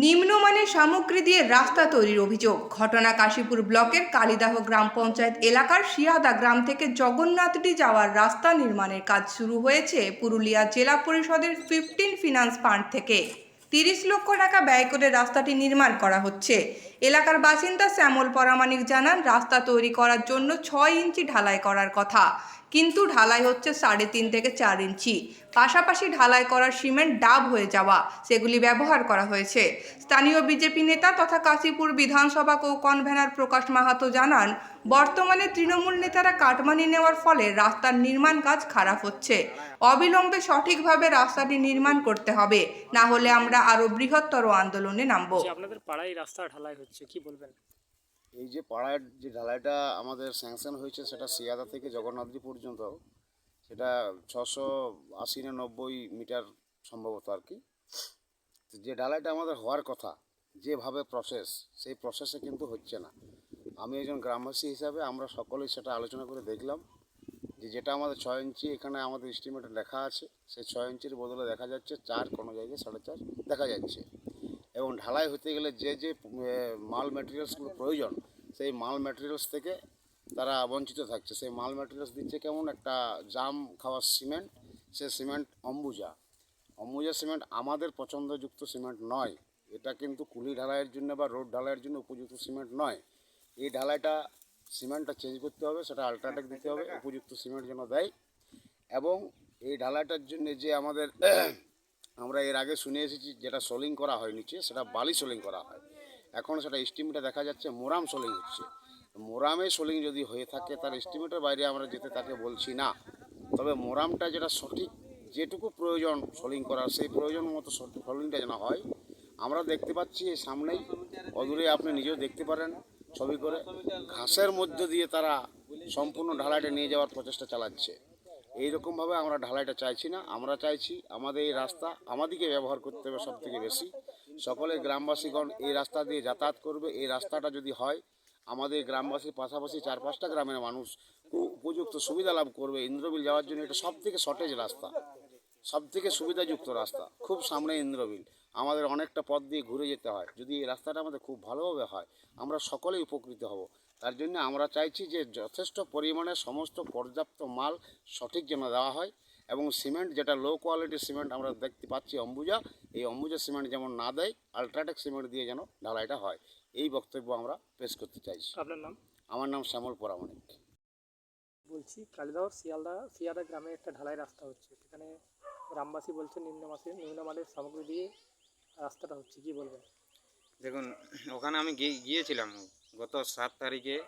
নিম্নমানের সামগ্রী দিয়ে রাস্তা তৈরির অভিযোগ। ঘটনা কাশীপুর ব্লকের কালিদাহ গ্রাম পঞ্চায়েত এলাকার শিয়াদা গ্রাম থেকে জগন্নাথটি যাওয়ার রাস্তা নির্মাণের কাজ শুরু হয়েছে পুরুলিয়া জেলা পরিষদের ফিফটিন ফিনান্স ফান্ড থেকে। তিরিশ লক্ষ টাকা ব্যয় করে রাস্তাটি নির্মাণ করা হচ্ছে। এলাকার বাসিন্দা শ্যামল পরামানিক জানান, রাস্তা তৈরি করার জন্য ছয় ইঞ্চি ঢালাই করার কথা। কিন্তু ঢালাই হচ্ছে সাড়ে তিন থেকে চার ইঞ্চি। পাশাপাশি ঢালাই করার সিমেন্ট ডাব হয়ে যাওয়া, সেগুলি ব্যবহার করা হয়েছে। স্থানীয় বিজেপি নেতা তথা কাশীপুর বিধানসভা কো কনভেনার প্রকাশ মাহাতো জানান, বর্তমানে তৃণমূল নেতারা কাটমানি নেওয়ার ফলে রাস্তার নির্মাণ কাজ খারাপ হচ্ছে। অবিলম্বে সঠিকভাবে রাস্তাটি নির্মাণ করতে হবে, না হলে আমরা আরও বৃহত্তর আন্দোলনে নামব। আপনাদের পাড়ায় রাস্তা ঢালাই হচ্ছে, কি বলবেন? এই যে পাড়ার যে ঢালাইটা আমাদের স্যাংশন হয়েছে, সেটা সিয়াদা থেকে জগন্নাথজি পর্যন্ত। সেটা ছশো আশি না নব্বই মিটার সম্ভবত আর কি। যে ঢালাইটা আমাদের হওয়ার কথা, যেভাবে প্রসেস সেই প্রসেসে কিন্তু হচ্ছে না। আমি একজন গ্রামবাসী হিসাবে আমরা সকলেই সেটা আলোচনা করে দেখলাম যে যেটা আমাদের ছয় ইঞ্চি, এখানে আমাদের এস্টিমেটে লেখা আছে, সেই ছয় ইঞ্চির বদলে দেখা যাচ্ছে চার কোনো জায়গায় সাড়ে চার দেখা যাচ্ছে। এবং ঢালাই হতে গেলে যে যে মাল ম্যাটেরিয়ালসগুলো প্রয়োজন, সেই মাল ম্যাটেরিয়ালস থেকে তারা বঞ্চিত থাকছে। সেই মাল ম্যাটেরিয়ালস দিচ্ছে কেমন? একটা জাম খাওয়ার সিমেন্ট সে সিমেন্ট অম্বুজা। অম্বুজা সিমেন্ট আমাদের পছন্দযুক্ত সিমেন্ট নয়। এটা কিন্তু কুলি ঢালাইয়ের জন্য বা রোড ঢালাইয়ের জন্য উপযুক্ত সিমেন্ট নয়। এই ঢালাইটা সিমেন্টটা চেঞ্জ করতে হবে, সেটা আল্ট্রাটেক দিতে হবে, উপযুক্ত সিমেন্ট যেন দেয়। এবং এই ঢালাইটার জন্য যে আমাদের আমরা এর আগে শুনে এসেছি যেটা সোলিং করা হয় নিচে, সেটা বালি সোলিং করা হয়। এখন সেটা এস্টিমেটে দেখা যাচ্ছে মোরাম সোলিং হচ্ছে। মোরামে সোলিং যদি হয়ে থাকে তার এস্টিমেটের বাইরে আমরা যেতে তাকে বলছি না। তবে মোরামটা যেটা সঠিক, যেটুকু প্রয়োজন সোলিং করার, সেই প্রয়োজন মতো সোলিংটা যেন হয়, আমরা দেখতে পাচ্ছি এই সামনেই। অদূরে আপনি নিজেও দেখতে পারেন ছবি করে। ঘাসের মধ্য দিয়ে তারা সম্পূর্ণ ঢালাইটা নিয়ে যাওয়ার প্রচেষ্টা চালাচ্ছে। এইরকমভাবে আমরা ঢালাইটা চাইছি না। আমরা চাইছি আমাদের এই রাস্তা আমাদেরকে ব্যবহার করতে হবে সব থেকে বেশি। সকলে গ্রামবাসীগণ এই রাস্তা দিয়ে যাতায়াত করবে। এই রাস্তাটা যদি হয়, আমাদের গ্রামবাসীর পাশাপাশি চার পাঁচটা গ্রামের মানুষ উপযুক্ত সুবিধা লাভ করবে। ইন্দ্রবিল যাওয়ার জন্য এটা সব থেকে শর্টেজ রাস্তা। সব থেকে সুবিধাযুক্ত রাস্তা। খুব সামনে ইন্দ্রবিল। আমাদের অনেকটা পথ দিয়ে ঘুরে যেতে হয়। যদি এই রাস্তাটা আমাদের খুব ভালোভাবে হয় আমরা সকলেই উপকৃত হব। তার জন্য আমরা চাইছি যে যথেষ্ট পরিমাণে সমস্ত পর্যাপ্ত মাল সঠিক যেন দেওয়া হয় এবং সিমেন্ট যেটা লো কোয়ালিটির সিমেন্ট আমরা দেখতে পাচ্ছি অম্বুজা এই অম্বুজা সিমেন্ট যেমন না দেয় আলট্রাটেক সিমেন্ট দিয়ে যেন ঢালাইটা হয়। এই বক্তব্য আমরা পেশ করতে চাইছি। আপনার নাম? আমার নাম শ্যামল পরামানিক বলছি কালিদাহর শিয়ালদা শিয়ালদা গ্রামে একটা ঢালাই রাস্তা হচ্ছে। সেখানে গ্রামবাসী বলছে, নিম্নমাসে নিম্নমানের সামগ্রী দিয়ে রাস্তাটা হচ্ছে। কি বলবেন? দেখুন, ওখানে আমি গিয়ে- গিয়েছিলাম গত সাত তারিখে।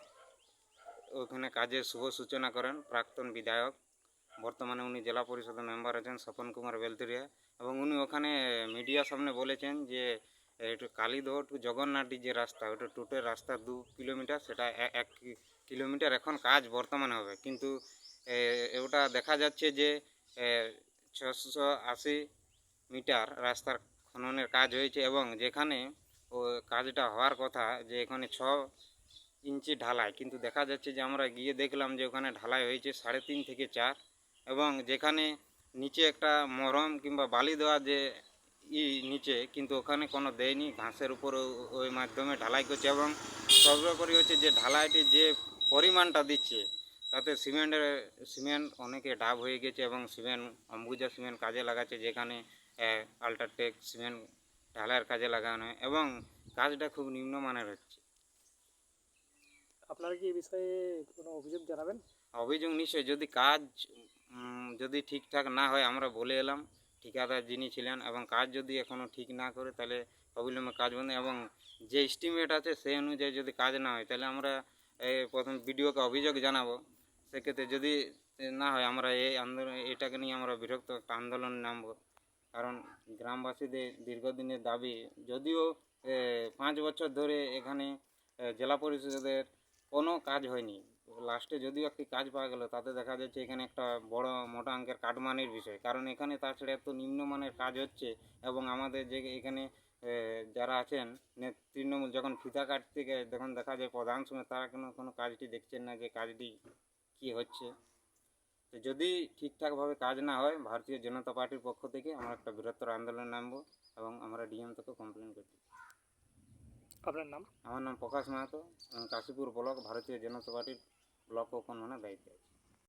ওখানে কাজের শুভ সূচনা করেন প্রাক্তন বিধায়ক। বর্তমানে উনি জেলা পরিষদের মেম্বার আছেন, স্বপন কুমার বেলতুরিয়া। এবং উনি ওখানে মিডিয়ার সামনে বলেছেন যে একটু কালীদহ টু জগন্নাথটি যে রাস্তা, ওটা টোটের রাস্তা দু কিলোমিটার, সেটা এক কিলোমিটার এখন কাজ বর্তমানে হবে। কিন্তু ওটা দেখা যাচ্ছে যে ছশো আশি মিটার রাস্তার খননের কাজ হয়েছে এবং যেখানে ও কাজটা হওয়ার কথা যে এখানে ছ ইঞ্চি ঢালাই, কিন্তু দেখা যাচ্ছে যে আমরা গিয়ে দেখলাম যে ওখানে ঢালাই হয়েছে সাড়ে তিন থেকে চার এবং যেখানে নিচে একটা মরম কিংবা বালি দেওয়া যে ই নিচে কিন্তু ওখানে কোনো দেয়নি। ঘাসের উপর ওই মাধ্যমে ঢালাই করছে এবং সর্বোপরি হচ্ছে যে ঢালাইটি যে পরিমাণটা দিচ্ছে তাতে সিমেন্টের সিমেন্ট অনেকে ডাব হয়ে গেছে এবং সিমেন্ট অম্বুজা সিমেন্ট কাজে লাগাচ্ছে যেখানে আল্ট্রাটেক সিমেন্ট ঢালাইয়ের কাজে লাগানো হয় এবং কাজটা খুব নিম্নমানের হচ্ছে। আপনারা কি এই বিষয়ে কোনো অভিযোগ জানাবেন? অভিযোগ নিশ্চয়ই যদি কাজ যদি ঠিকঠাক না হয় আমরা বলে এলাম। ঠিকাদার যিনি ছিলেন এবং কাজ যদি এখনও ঠিক না করে, তাহলে অবিলম্বে কাজ বন্ধ। এবং যে এস্টিমেট আছে সেই অনুযায়ী যদি কাজ না হয়, তাহলে আমরা প্রথম বিডিওকে অভিযোগ জানাব। সেক্ষেত্রে যদি না হয়, আমরা এই আন্দোলন, এটাকে নিয়ে আমরা বিরক্ত একটা আন্দোলন নামবো। কারণ গ্রামবাসীদের দীর্ঘদিনের দাবি, যদিও পাঁচ বছর ধরে এখানে জেলা পরিষদের কোনো কাজ হয়নি। লাস্টে যদিও একটি কাজ পাওয়া গেল তাতে দেখা যাচ্ছে এখানে একটা বড় মোটা অঙ্কের কাটমানির বিষয়। কারণ এখানে তাছাড়া এত নিম্নমানের কাজ হচ্ছে এবং আমাদের যে এখানে যারা আছেন তৃণমূল যখন ফিতা কাটতে গিয়ে যখন দেখা যায় প্রধান সময় তারা কোনো কোনো কাজটি দেখছেন না যে কাজটি কি হচ্ছে। তো যদি ঠিকঠাকভাবে কাজ না হয় ভারতীয় জনতা পার্টির পক্ষ থেকে আমরা একটা বৃহত্তর আন্দোলন নামবো এবং আমরা ডিএম থেকে কমপ্লেন করছি। আপনার নাম? আমার নাম প্রকাশ মাহাতো আমি কাশীপুর ব্লক ভারতীয় জনতা পার্টির ব্লক ও কনভেনার দায়িত্বে আছি